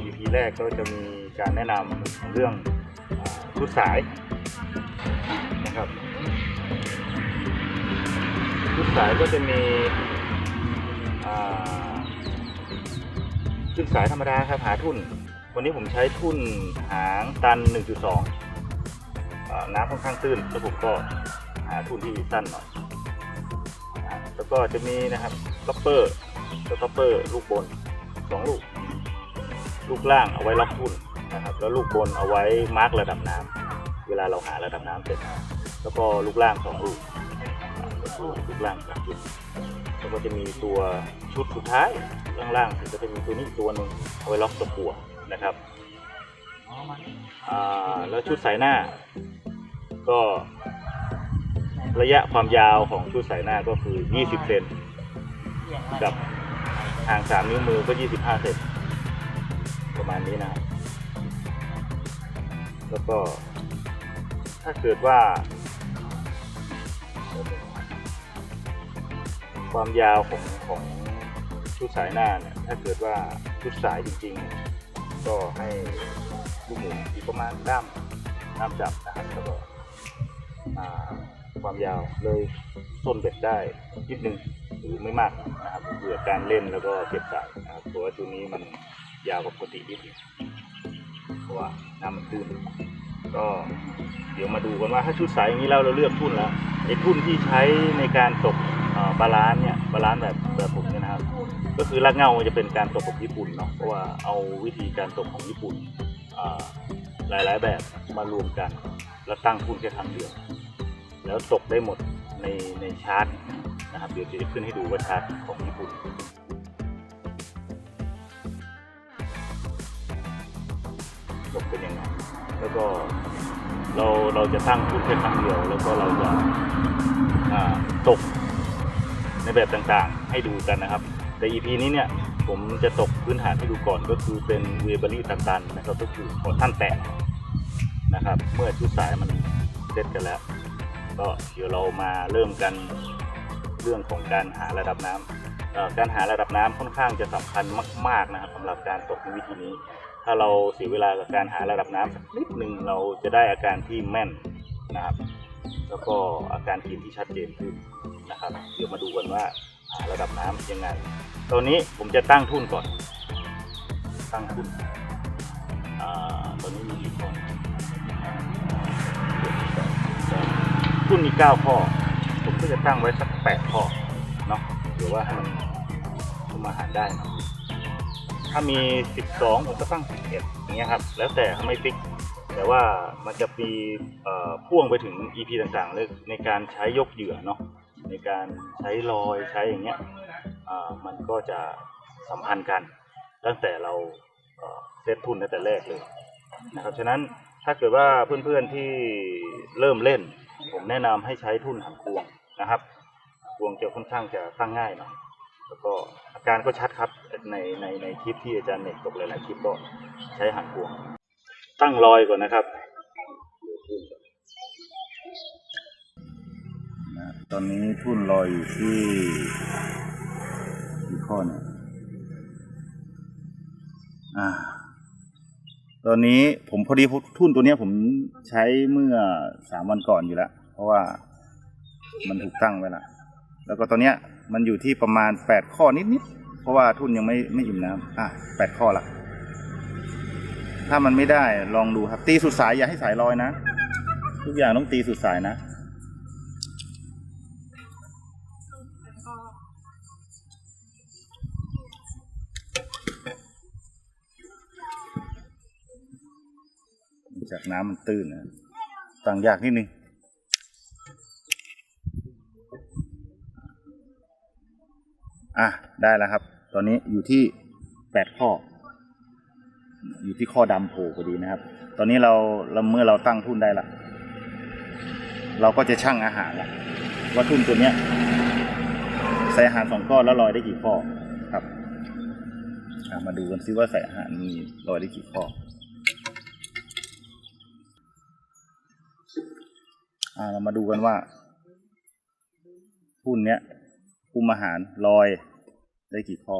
EP แรกก็จะมีการแนะนำเรื่องอ่าชุดสายนะครับชุดสายก็จะมีอ่าชุดสายธรรมดาครับหาทุ่น วันนี้ผมใช้ทุ่นหางตัน 1.2อ่าน้ำค่อนข้างตื้นแล้วผมก็หาทุ่นที่สั้นหน่อยแล้วก็จะมีนะครับคัปเปอร์แล้วคัปเปอร์ลูกบนสองลูก ลูกล่างเอาไว้ล็อกทุ่นนะครับแล้วลูกบนเอาไว้มาร์กระดับน้ำเวลาเราหาระดับน้ำเสร็จ แล้วก็ลูกล่างสองลูกอ่าก็คือลูกล่างสามจุดแล้วก็จะมีตัวชุดสุดท้ายล่างล่างๆก็จะมีตัวนี้ตัวหนึ่งเอาไว้ล็อกตะกั่วนะครับแล้วชุดสายหน้า ก็ระยะความยาวของชุดสายหน้าก็คือ 20 เซนกับห่าง 3 นิ้วมือก็ 25 เซน ประมาณนี้นะครับแล้วก็ถ้าเกิดว่า ความยาวของของชุดสายหน้าเนี่ยถ้าเกิดว่าชุดสายจริงๆ ก็ให้ลูกหมุนอีกประมาณด้ามด้ามจับนะครับแล้วก็ความยาวเลยส้นเบ็ดได้นิดนึงหรือไม่มากนะครับเผื่อการเล่นแล้วก็เก็บสายนะครับเพราะว่าชุดนี้มัน ยาวกว่าปกตินิดเพราะว่าน้ำมันตื้นก็เดี๋ยวมาดูกันว่าถ้าชุดสายอย่างนี้เราเราเลือกทุ่นแล้วไอ้ทุ่นที่ใช้ในการตกบาลานซ์เนี่ยบาลานซ์แบบแบบผมเนี่ยนะครับ ก็คือรากเงาจะเป็นการตกของญี่ปุ่นเนาะเพราะว่าเอาวิธีการตกของญี่ปุ่นอ่าหลายๆแบบมารวมกัน แล้วตั้งทุนแค่ครั้งเดียว แล้วตกได้หมดในในชาร์ตนะครับเดี๋ยวจะขึ้นให้ดูว่าชาร์ตของญี่ปุ่น ตกเป็นยังไงแล้วก็เราเราจะตั้งทุนแค่ครั้งเดียว แล้วก็เราจะาตกในแบบต่างๆ ให้ดูกันนะครับ แต่ EP นี้เนี่ยผมจะตกพื้นฐานให้ดูก่อนก็คือเป็นเวเบอรี่ตันๆนะครับก็คือขอท่านแตะนะครับ เมื่อชุดสายมันเสร็จกันแล้ว ก็เดี๋ยวเรามาเริ่มกันเรื่องของการหาระดับน้ำเอ่อการหาระดับน้ำค่อนข้างจะสำคัญมาก ๆนะครับสำหรับการตกในวิธีนี้ ถ้าเราเสียเวลากับการหาระดับน้ำสักนิดหนึ่งเราจะได้อาการที่แม่นนะครับ แล้วก็อาการทีมที่ชัดเจนขึ้นนะครับ เดี๋ยวมาดูกันว่าหาระดับน้ำยังไง ตอนนี้ผมจะตั้งทุ่นก่อน ตั้งทุ่นอตอนนี้มีกี่ข้อทุ่นมีเก้าข้อ ผมก็จะตั้งไว้สักแปดข้อเนาะเดี๋ยวว่าให้มันมาหารได้เนาะ ถ้ามีสิบสองผมก็ตั้งสิบเอ็ดอย่างเงี้ยครับ แล้วแต่ไม่ฟิก แต่ว่ามันจะมีพ่วงไปถึง EP ต่างๆเลยในการใช้ยกเหยื่อเนาะ ในการใช้ลอยใช้อย่างเงี้ยมันก็จะสัมพันธ์กัน ตั้งแต่เราเซตทุนตั้งแต่แรกเลยนะครับฉะนั้นถ้าเกิดว่าเพื่อนๆที่เริ่มเล่น ผมแนะนำให้ใช้ทุนหางพวงนะครับพวงจะค่อนข้างจะตั้งง่ายหน่อยแล้วก็ การก็ชัดครับในในในคลิปที่อาจารย์เน็ตตกหลายๆคลิปก็ใช้หางพวง ตั้งรอยก่อนนะครับ ตอนนี้ทุ่นลอยอยู่ที่กี่ข้อเนี่ยอ่า ตอนนี้ผมพอดีทุ่นตัวเนี้ยผมใช้เมื่อสามวันก่อนอยู่แล้ว เพราะว่ามันถูกตั้งไว้ละแล้วก็ตอนเนี้ยมันอยู่ที่ประมาณแปดข้อนิดๆ เพราะว่าทุนยังไม่ไม่อิ่มน้ำอะแปดข้อละถ้ามันไม่ได้ลองดูครับ ตีสุดสายอย่าให้สายลอยนะ ทุกอย่างต้องตีสุดสายนะจากน้ำมันตื้นนะต่างยากนิดนึงอะ ได้แล้วครับ ตอนนี้อยู่ที่แปดข้อ อยู่ที่ข้อดำโผล่พอดีนะครับ ตอนนี้เราเราเมื่อเราตั้งทุนได้ละ เราก็จะชั่งอาหารละว่าทุนตัวเนี้ยใส่อาหารสองก้อนแล้วลอยได้กี่ข้อครับมาดูกันซิว่าใส่อาหารมีลอยได้กี่ข้ออเรามาดูกันว่าทุ่นเนี้ยคุมอาหารลอย ได้กี่ข้อ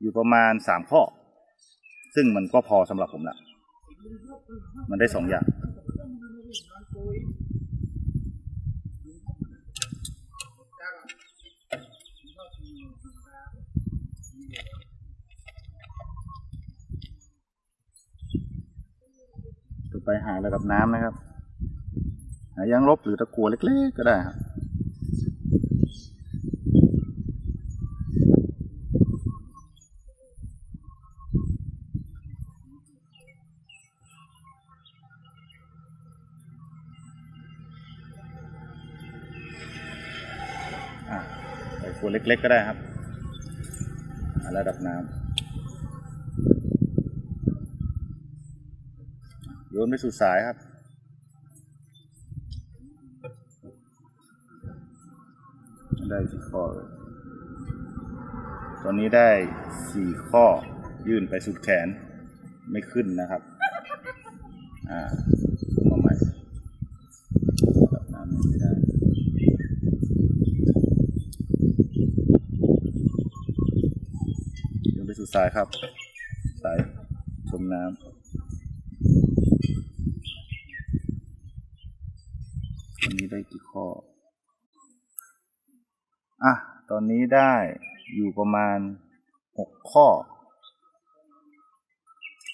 อยู่ประมาณสามข้อ ซึ่งมันก็พอสำหรับผมละมันได้สองอย่าง ต่อไปหาระดับน้ำนะครับ หายางลบหรือตะกัวเล็กๆก็ได้ครับ ใส่ขวดเล็กๆก็ได้ครับ ระดับน้ำโยนไปสู่สายครับได้สี่ข้อ ตอนนี้ได้สี่ข้อยื่นไปสุดแขนไม่ขึ้นนะครับ อ่า โยนไปสู่สายครับสายชมน้ำตอนนี้ได้กี่ข้อ อะ ตอนนี้ได้อยู่ประมาณหกข้อ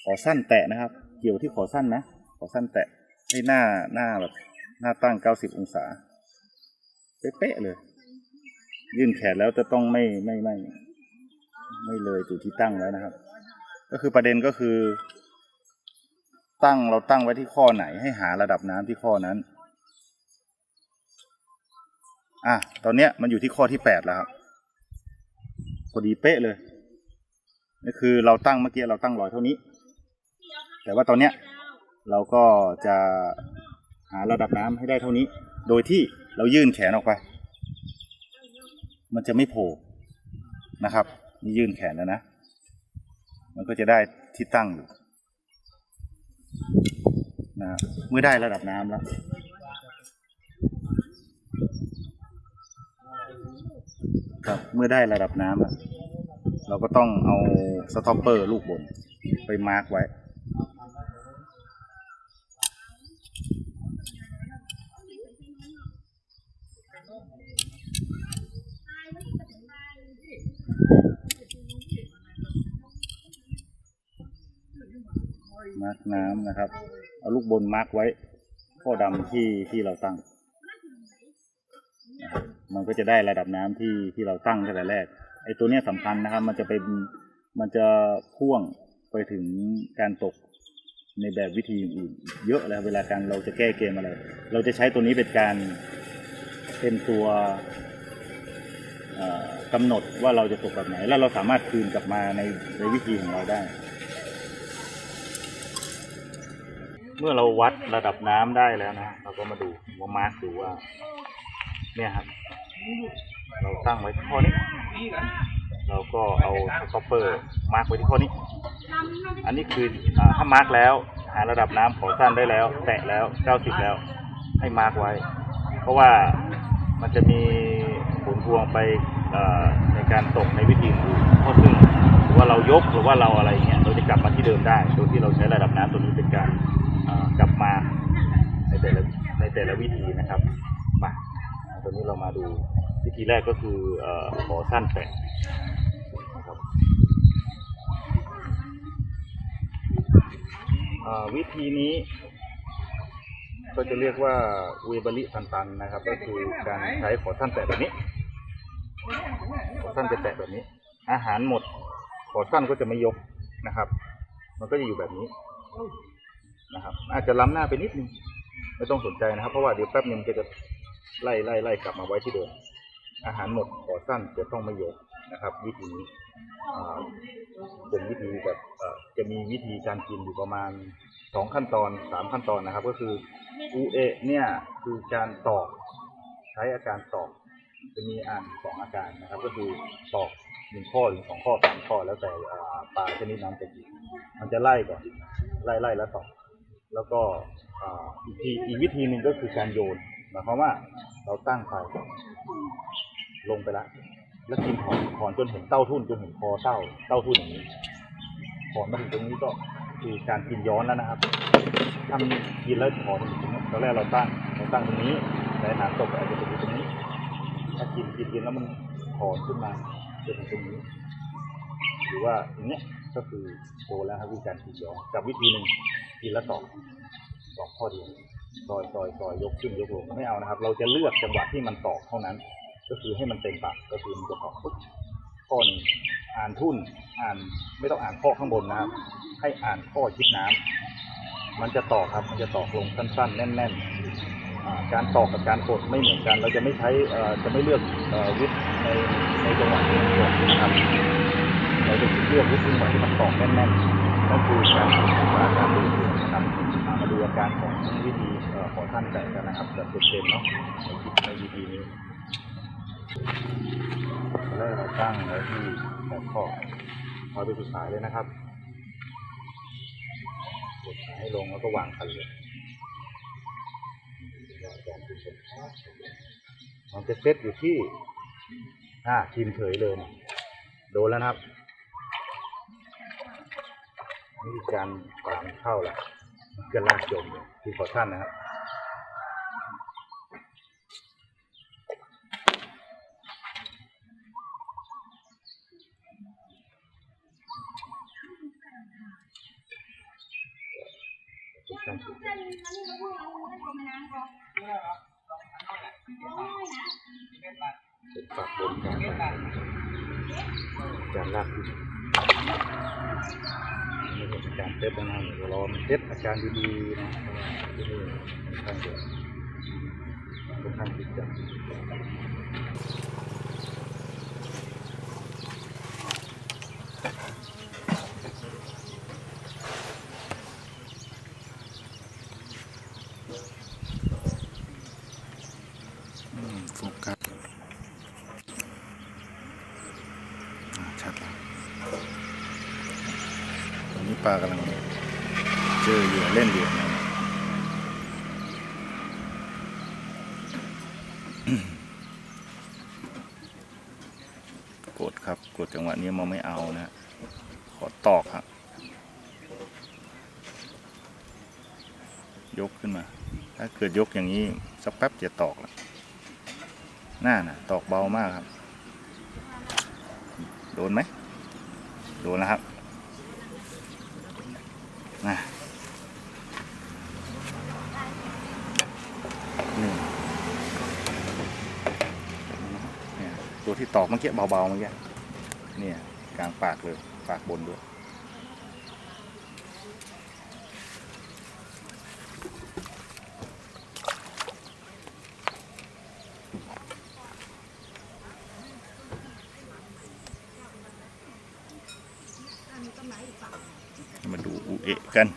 ขอสั้นแตะนะครับ เกี่ยวที่ขอสั้นนะ ขอสั้นแตะให้หน้าหน้าแบบหน้าตั้งเก้าสิบองศา เป๊ะเลย ยื่นแขนแล้วจะต้องไม่ไม่ไม่ ไม่เลยจุดที่ตั้งไว้นะครับ ก็คือประเด็นก็คือ ตั้งเราตั้งไว้ที่ข้อไหน ให้หาระดับน้ำที่ข้อนั้น อะตอนเนี้ยมันอยู่ที่ข้อที่แปดแล้วครับพอดีเป๊ะเลยนี่คือเราตั้งเมื่อกี้เราตั้งรอยเท่านี้ แต่ว่าตอนเนี้ยเราก็จะหาระดับน้ำให้ได้เท่านี้ โดยที่เรายื่นแขนออกไป มันจะไม่โผล่นะครับ นี่ยื่นแขนแล้วนะ มันก็จะได้ที่ตั้งอยู่นะเมื่อได้ระดับน้ำแล้วครับเมื่อได้ระดับน้ำแล้วเราก็ต้องเอาสต็อปเปอร์ลูกบนไปมาร์กไว้ น้ำนะครับ เอาลูกบนมาร์กไว้ข้อดำที่ที่เราตั้ง มันก็จะได้ระดับน้ำที่ที่เราตั้งตั้งแต่แรกไอ้ตัวเนี้ยสำคัญนะครับ มันจะเป็นมันจะพ่วงไปถึงการตกในแบบวิธีอื่นเยอะแล้วเวลาการเราจะแก้เกมอะไร เราจะใช้ตัวนี้เป็นการเป็นตัวเอ่อกำหนดว่าเราจะตกแบบไหน แล้วเราสามารถคืนกลับมาในในวิธีของเราได้ เมื่อเราวัดระดับน้ำได้แล้วนะเราก็มาดูมามาร์กดูว่า เนี่ยครับ เราตั้งไว้ที่ข้อนี้ เราก็เอาสต็อปเปอร์มาร์กไว้ที่ข้อนี้ อันนี้คืออถ้ามาร์กแล้ว หาระดับน้ำขอสั้นได้แล้ว แตะแล้ว90แล้ว ให้มาร์กไว้ เพราะว่ามันจะมีผลพวงไปในการตกในวิธีอื่นเพราะซึ่งว่าเรายกหรือว่าเราอะไรเงี้ยเราจะกลับมาที่เดิมได้ โดยที่เราใช้ระดับน้ำตัวนี้เป็นการ กลับมาในแต่ละในแต่ละวิธีนะครับมาตัวนี้เรามาดูวิธีแรกก็คือเอ่อขอสั้นแตะนะครับวิธีนี้ ก็จะเรียกว่าเวบริตันตันนะครับ ก็คือการใช้ขอสั้นแตะแบบนี้ขอสั้นจะแตะแบบนี้ อาหารหมดขอสั้นก็จะไม่ยกนะครับ มันก็จะอยู่แบบนี้ นะครับ อาจจะล้ำหน้าไปนิดนึงไม่ต้องสนใจนะครับ เพราะว่าเดี๋ยวแป๊บนึงมันก็จะไล่ไล่ไล่กลับมาไว้ที่เดิมอาหารหมดขอสั้นจะต้องไม่ยกนะครับ วิธีนี้เป็นวิธีแบบจะมีวิธีการกินอยู่ประมาณสองขั้นตอนสามขั้นตอนนะครับ ก็คืออูเอะเนี่ยคือการตอกใช้อาการตอกจะมีอ่านสองอาการนะครับ ก็คือตอกหนึ่งข้อหรือสองข้อสามข้อแล้วแต่ปลาชนิดนั้นจะกินมันจะไล่ก่อนไล่ไล่แล้วตอก แล้วก็อีกทีอีกวิธีหนึ่งก็คือการโยนหมายความว่าเราตั้งไฟลงไปละแล้วกินถอนถอนจนเห็นเต้าทุ่นจนเห็นคอเต้าเต้าทุ่นอย่างนี้ถอนมาถึงตรงนี้ก็คือการกินย้อนแล้วนะครับทำกินแล้วถอนถึงตรงนี้ตอนแรกเราตั้งเราตั้งตรงนี้แต่อาหาตกอาจจะไปอยู่ตรงนี้ถ้ากินกินกินแล้วมันถอนขึ้นมาจนถึงตรงนี้หรือว่าอย่างเนี้ยก็คือโตแล้วครับวิธีการกินย้อนกับวิธีหนึ่ง กินแล้วตอกตอกข้อเดียวซอยซอยซอยยกขึ้นยกลงไม่เอานะครับ เราจะเลือกจังหวะที่มันตอกเท่านั้น ก็คือให้มันเต็มปากก็คือมันจะตอกปุ๊บข้อหนึ่งอ่านทุ่นอ่านไม่ต้องอ่านข้อข้างบนนะครับ ให้อ่านข้อชิดน้ำมันจะตอกครับ มันจะตอกลงสั้นๆ แน่นๆการตอกกับการกดไม่เหมือนกัน เราจะไม่ใช้เอ่อจะไม่เลือกเอ่อวิทในในจังหวะที่กดนะครับเราจะเลือกวิธีหน่อยที่มันตอกแน่นๆ นั่นคือการศึกษาการดูดนะครับมาดูอาการของวิธีของท่านแต่กันนะครับแบบเต็มๆเนาะในในวิธีนี้ตอนแรกเราตั้งไว้ที่แบบข้อพอไปสุดสายเลยนะครับกดสายให้ลงแล้วก็วางคันเลยมันจะเซตอยู่ที่อ่าทีมเฉยเลย โดนแล้วนะครับ นี่การปามเข้าแหละกินลากจมเลยคือขอท่านนะครับเป็นปากบนการลากการลากขึ้ นี่เป็นการเซตนะครับรอมันเซตอาการดีๆนะที่นี่ค่อนข้างเดือดค่อนข้างติดจังโฟกัสชัดแล้วตอนนี้ปลากำลังเจอเหยื่อเล่นเหยื่อนะกดครับ นี้มันไม่เอานะ ขอตอกครับ ยกขึ้นมา ถ้าเกิดยกอย่างนี้ สักแป๊บจะตอกแล้วหน้าน่ะ ตอกเบามากครับ โดนไหม โดนแล้วครับน่ะนี่เนี่ตัวที่ตอกเมื่อกี้เบาๆเมื่อกี้ เนี่ยกลางปากเลย ปากบนด้วย มาดูอูเอะกัน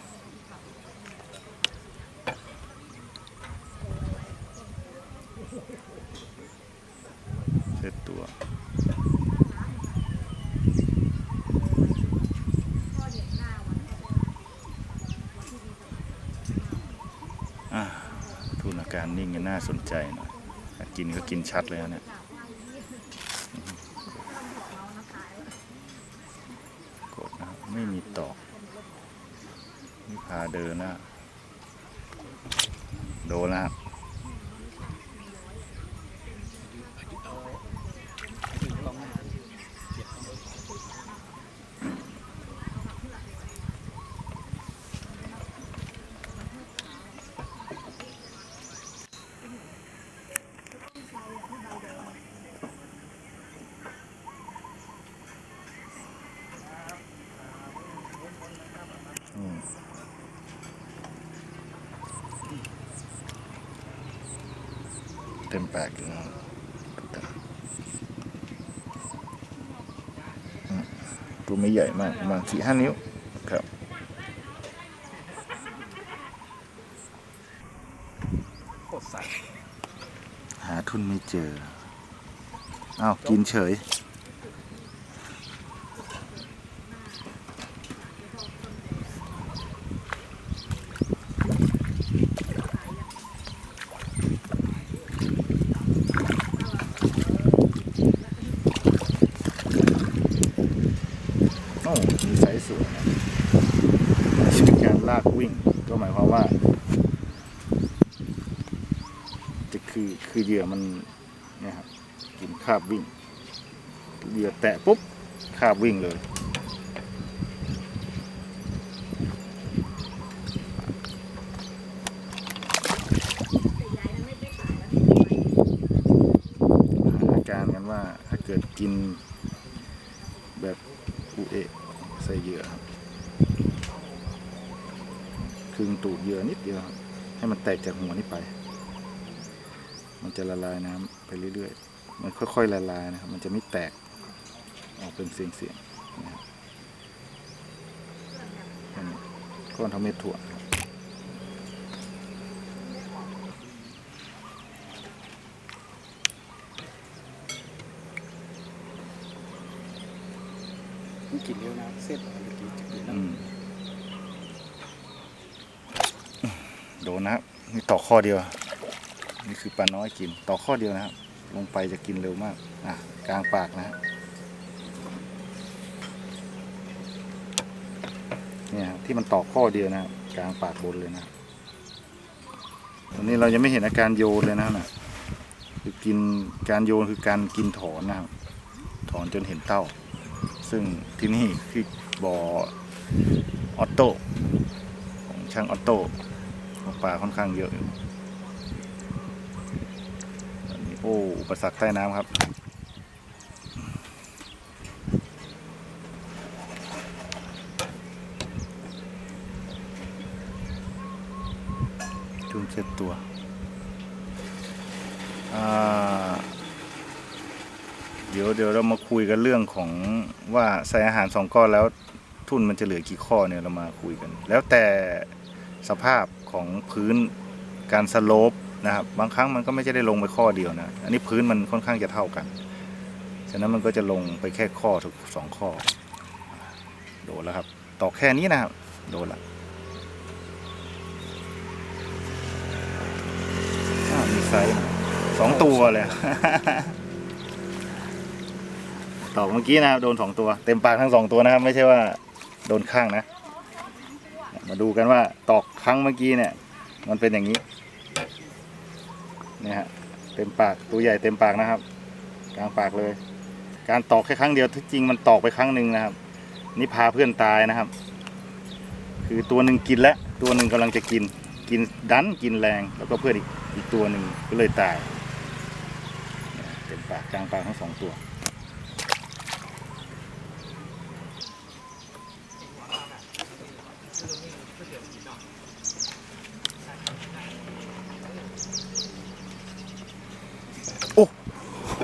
เซตตัว อ่าทุ นอาการนิ่งกันน่าสนใจหน่อยกินก็กินชัดเลยนะเนี่ยกดนะไม่มีตอกนี่พาเดินนะโดนแล้วครับอืมเต็มแปากอยู่นะครับทุกท่านอืมตัวไม่ ใหญ่มากประมาณสี่ห้านิ้วครับหาทุนไม่เจอ อ้าว กินเฉย ลากวิ่ง ก็หมายความว่า จะคือคือเหยื่อมันเนี่ยครับกินคาบ วิ่งเหยื่อแตะปุ๊บคาบวิ่งเลยอาการกันว่าถ้าเกิดกินแบบอูเอะใส่เหยื่อครับครึ่งตูดเหยื่อนิดเดียวครับให้มันแตกจากหัวนี้ไป มันจะละลายน้ำไปเรื่อยๆ มันค่อยๆละลายนะครับ มันจะไม่แตกออกเป็นเสียงๆนะครับอันนี้ก้อนเทาเม็ดถั่วครับมันกินเร็วนะเส้นอะไรกินจะกินแล้วอืมโดนนะครับนี่ต่อข้อเดียว นี่คือปลาน้อยกินต่อข้อเดียวนะครับ ลงไปจะกินเร็วมาก อะ กลางปากนะฮะเนี่ยครับที่มันต่อข้อเดียวนะครับกลางปากบนเลยนะตอนนี้เรายังไม่เห็นอาการโยนเลยนะนะคือกินการโยนคือการกินถอนนะครับถอนจนเห็นเต้า ซึ่งที่นี่คือบ่อออโต้ของช่างออโต้ของปลาค่อนข้างเยอะอยู่ โอ้อุปสรรคใต้น้ำครับ จุ่มเซ็ตตัว เดี๋ยวเดี๋ยวเรามาคุยกันเรื่องของว่าใส่อาหารสองก้อนแล้วทุ่นมันจะเหลือกี่ข้อเนี่ยเรามาคุยกัน แล้วแต่สภาพของพื้นการสโลป นะครับบางครั้งมันก็ไม่ใช่ได้ลงไปข้อเดียวนะ อันนี้พื้นมันค่อนข้างจะเท่ากัน ฉะนั้นมันก็จะลงไปแค่ข้อถึงสองข้อ โดนแล้วครับ ต่อแค่นี้นะครับ โดนละมีไซส์สองตัวเลยตอกเมื่อกี้นะครับโดนสองตัว เต็มปากทั้งสองตัวนะครับ ไม่ใช่ว่าโดนข้างนะ มาดูกันว่าตอกครั้งเมื่อกี้เนี่ย มันเป็นอย่างนี้ นี่ยฮะเต็มปากตัวใหญ่เต็มปากนะครับ กลางปากเลย การตอกแค่ครั้งเดียวที่จริงมันตอกไปครั้งหนึ่งนะครับ นี่พาเพื่อนตายนะครับ คือตัวหนึ่งกินแล้วตัวหนึ่งกำลังจะกินกินดันกินแรงแล้วก็เพื่อนอีกอีกตัวหนึ่งก็เลยตายเนี่ยเต็มปากกลางปากทั้งสองตัว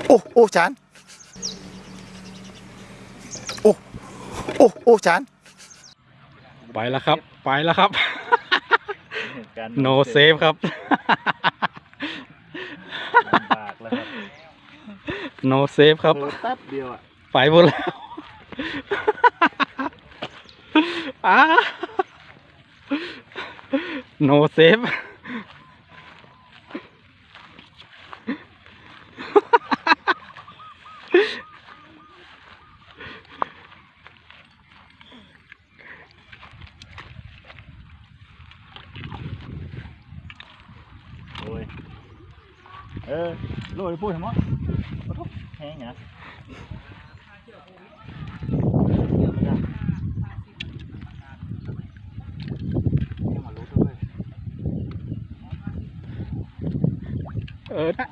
โอ้โอ้จานโอ้โอ้โอ้จานไปแล้วครับ ไปแล้วครับ no เซ save ครับปากแล้วครับ no save ครับเผลอแป๊บเดียวอะไปหมดแล้วอ้า no save โอ้ย เออโรยพูดทำไมขอโทษแห้งนะยังมารู้ด้วย เออนะ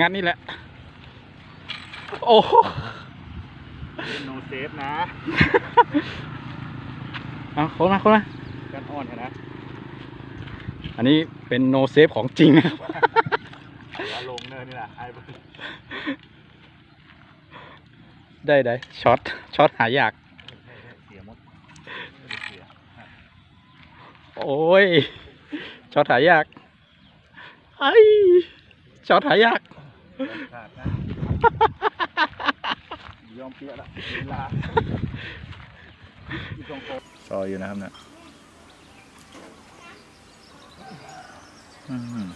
งานนี่แหละ โอ้โหโนเซฟนะเอาคนมาคนมากันอ่อนเห็นนะ อันนี้เป็น no save ของจริงนะครับอย่าลงเนินนี่แหละไอ้เบิร์ดได้ได้ช็อตช็อตหายากเสียมดไม่ได้เสียโอ้ย ช็อตหายากไอ้ช็อตหายากขาดนะยอมเปียละเวลาที่ตรงโคซอยอยู่นะครับเนี่ยอื้อหือ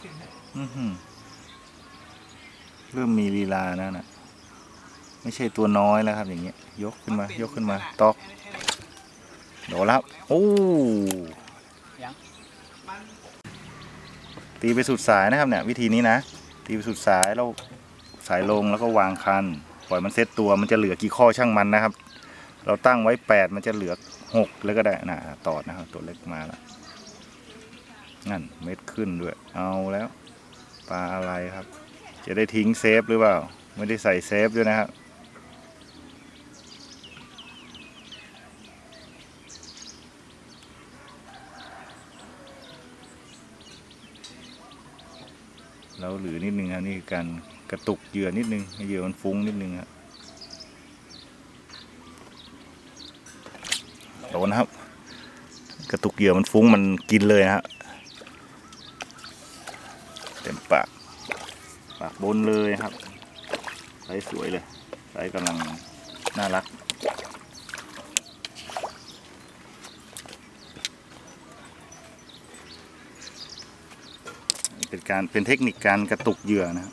อื้อหือเริ่มมีลีลาแล้วนะไม่ใช่ตัวน้อยแล้วครับ อย่างเงี้ย ยกขึ้นมา ยกขึ้นมาตอกโดนแล้วครับโอ้ ตีไปสุดสายนะครับเนี่ยวิธีนี้นะ ตีไปสุดสายแล้วสายลงแล้วก็วางคันปล่อยมันเซตตัวมันจะเหลือกี่ข้อช่างมันนะครับ เราตั้งไว้แปดมันจะเหลือหกแล้วก็ได้นะตอดนะครับตัวเล็กมาแล้วนั่นเม็ดขึ้นด้วยเอาแล้วปลาอะไรครับ จะได้ทิ้งเซฟหรือเปล่า ไม่ได้ใส่เซฟด้วยนะครับ แล้วหรือนิดนึงครับนี่คือการกระตุกเหยื่อนิดนึงให้เหยื่อมันฟุ้งนิดนึงครับโดนนะครับ กระตุกเหยื่อมันฟุ้งมันกินเลยนะฮะเต็มปากปากบนเลยครับไซส์สวยเลยไซส์กำลังน่ารัก เป็น การเป็นเทคนิคการกระตุกเหยื่อนะครับ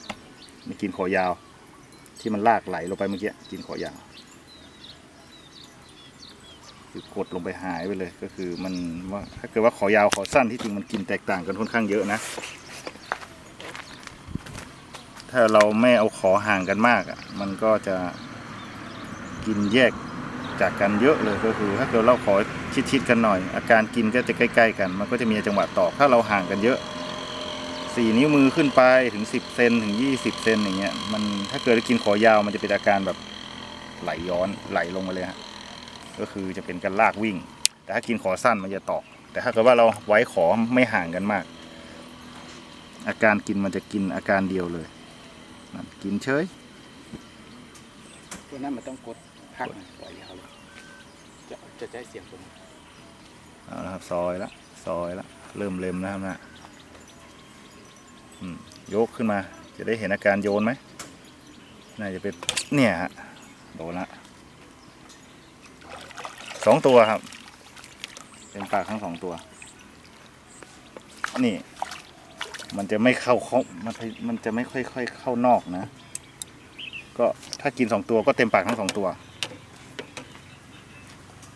ไม่กินขอยาว ที่มันลากไหลลงไปเมื่อกี้กินขอยาว คือกดลงไปหายไปเลยก็คือมันว่าถ้าเกิดว่าขอยาวขอสั้นที่จริงมันกินแตกต่างกันค่อนข้างเยอะนะ ถ้าเราไม่เอาขอห่างกันมากอะมันก็จะกินแยกจากกันเยอะเลยก็คือ ถ้าเกิดเราขอชิดๆกันหน่อย อาการกินก็จะใกล้ ๆ กัน มันก็จะมีจังหวะตอกถ้าเราห่างกันเยอะ สี่นิ้วมือขึ้นไปถึงสิบเซนถึงยี่สิบเซนอย่างเงี้ยมันถ้าเกิดกินขอยาวมันจะเป็นอาการแบบไหลย้อนไหลลงมาเลยฮะก็คือจะเป็นการลากวิ่ง แต่ถ้ากินขอสั้นมันจะตอก แต่ถ้าเกิดว่าเราไว้ขอไม่ห่างกันมาก อาการกินมันจะกินอาการเดียวเลยนั่นกินเฉยตัวนั้นมันต้องกดพักนะปล่อยยาวเลยจะจะได้เสียงตัวนี้เอาละครับซอยละซอยละเริ่มเล็มนะครับนะอืม ยกขึ้นมา จะได้เห็นอาการโยนไหมน่าจะเป็นเนี่ยฮะโดนละสองตัวครับ เป็นปลาทั้งสองตัว นี่ มันจะไม่เข้าเขามันมันจะไม่ค่อยค่อยเข้านอกนะ ก็ถ้ากินสองตัวก็เต็มปากทั้งสองตัว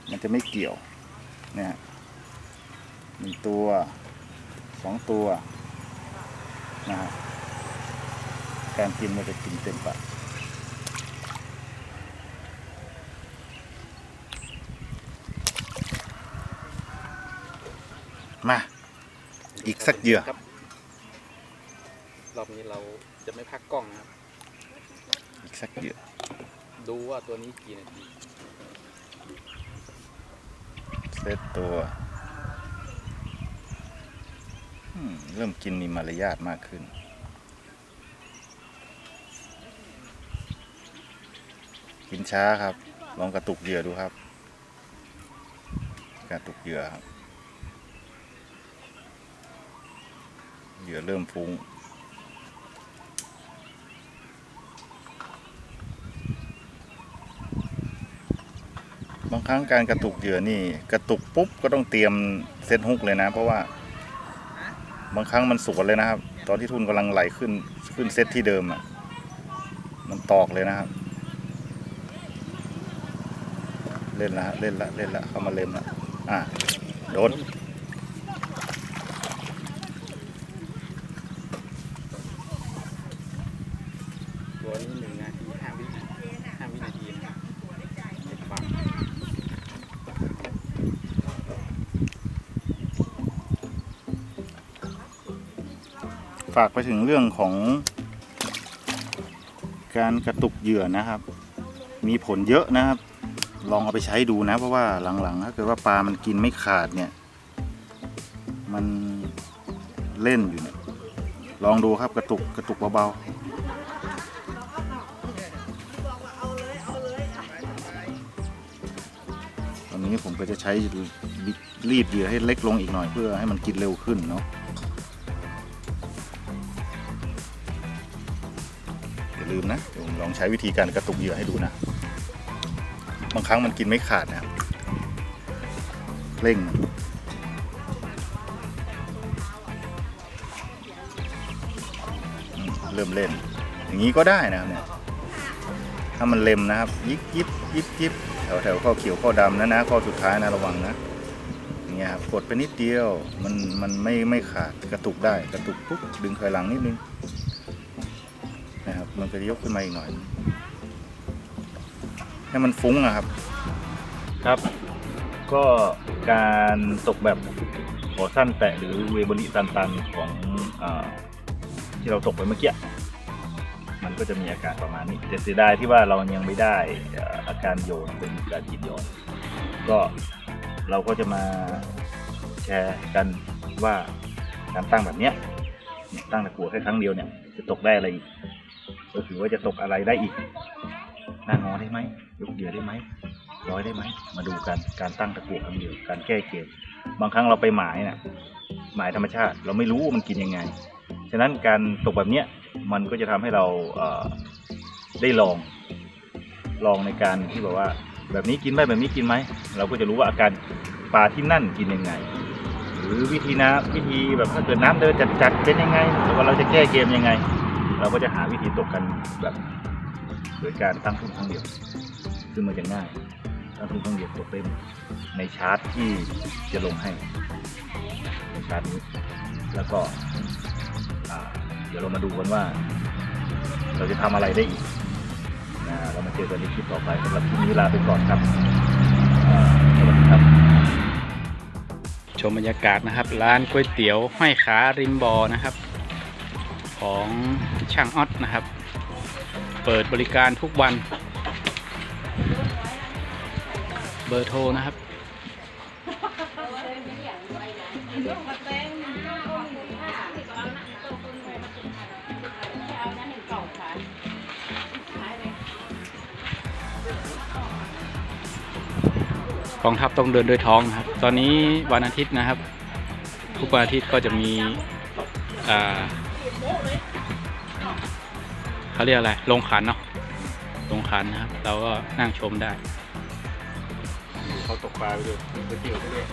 มันจะไม่เกี่ยว เนี่ยหนึ่งตัวสองตัว นะฮะการกินมันจะกินเต็มปากมาอีกสักเหยื่อครับรอบนี้เราจะไม่พักกล้องนะครับ อีกสักเหยื่อดูว่าตัวนี้กี่นาทีเซตตัวอืม เริ่มกินมีมารยาทมากขึ้น กินช้าครับ ลองกระตุกเหยื่อดูครับ กระตุกเหยื่อครับ เหยื่อเริ่มฟุ้งบางครั้งการกระตุกเหยื่อนี่ กระตุกปุ๊บก็ต้องเตรียมเซตฮุกเลยนะ เพราะว่า บางครั้งมันสวนเลยนะครับ ตอนที่ทุนกำลังไหลขึ้นขึ้นเซตที่เดิมอะ มันตอกเลยนะครับ เล่นละเล่นละเล่นละเข้ามาเล่มละอะโดน ตัวนี้หนึ่งนาทีห้าวิห้าวินาทีนะครับเด็ดปาก ฝากไปถึงเรื่องของ การกระตุกเหยื่อนะครับ มีผลเยอะนะครับ ลองเอาไปใช้ดูนะ เพราะว่าหลังๆถ้าเกิดว่าปลามันกินไม่ขาดเนี่ย มันเล่นอยู่เนี่ยลองดูครับกระตุกกระตุกเบาๆตอนนี้ผมก็จะใช้รีดเหยื่อให้เล็กลงอีกหน่อยเพื่อให้มันกินเร็วขึ้นเนาะ ลืมนะเดี๋ยวผมลองใช้วิธีการกระตุกเหยื่อให้ดูนะ บางครั้งมันกินไม่ขาดนะเร่งเริ่มเล่น อย่างนี้ก็ได้นะครับเนี่ยถ้ามันเล็มนะครับ ยิบยิบยิบยิบแถวแถวข้อเขียวข้อดำนะนะข้อสุดท้ายนะระวังนะอย่างเงี้ยครับกดไปนิดเดียวมันมันไม่ไม่ขาดกระตุกได้กระตุกปุ๊บดึงถอยหลังนิดนึง จะยกขึ้นมาอีกหน่อย ให้มันฟุ้งอะครับ ครับ ก็การตกแบบขอสั้นแตะหรือเวเบอริตันตันๆของอที่เราตกไปเมื่อกี้มันก็จะมีอาการประมาณนี้แต่เสียดายที่ว่าเรายังไม่ได้อาการโยนเป็นการจิตโยนก็เราก็จะมาแชร์กันว่าการตั้งแบบเนี้ยตั้งตะกัวแค่ครั้งเดียวเนี่ยจะตกได้อะไรอี ก็คือว่าจะตกอะไรได้อีกหน้างอได้ไหมยกเหยื่อได้ไหมร้อยได้ไหมมาดูกันการตั้งตะกั่วครั้งเดียวการแก้เกมบางครั้งเราไปหมายน่ะหมายธรรมชาติ เราไม่รู้ว่ามันกินยังไง ฉะนั้นการตกแบบเนี้ยมันก็จะทำให้เราเได้ลอง ลองในการที่แบบว่า แบบนี้กินไหมแบบนี้กินไหมเราก็จะรู้ว่าอาการปลาที่นั่นกินยังไง หรือวิธีน้ำวิธีแบบถ้าเกิดน้ำเดินจัดๆเป็นยังไงหรือว่าเราจะแก้เกมยังไง เราก็จะหาวิธีตกกันแบบโดยการตั้งทุนครั้งเดียว ซึ่งมันจะง่ายตั้งทุนครั้งเดียวตกเต็มในชาร์ตที่จะลงให้ในชาร์ตนี้ แล้วก็เดี๋ยวเรามาดูกันว่า เราจะทำอะไรได้อีกนะเรามาเจอกันในคลิปต่อไปสำหรับคลิปนี้ลาไปก่อนครับสวัสดีครับ ชมบรรยากาศนะครับ ร้านก๋วยเตี๋ยวห้อยขาริมบอนะครับ ของช่างออดนะครับ เปิดบริการทุกวัน เบอร์โทรนะครับกองทัพต้องเดินด้วยท้องนะครับ ตอนนี้วันอาทิตย์นะครับ ทุกวันอาทิตย์ก็จะมีอ่า เขาเรียกอะไรลงขันเนาะลงขันนะครับ เราก็นั่งชมได้เขาตกปลาไปด้วยไปเกี่ยวไปด้วย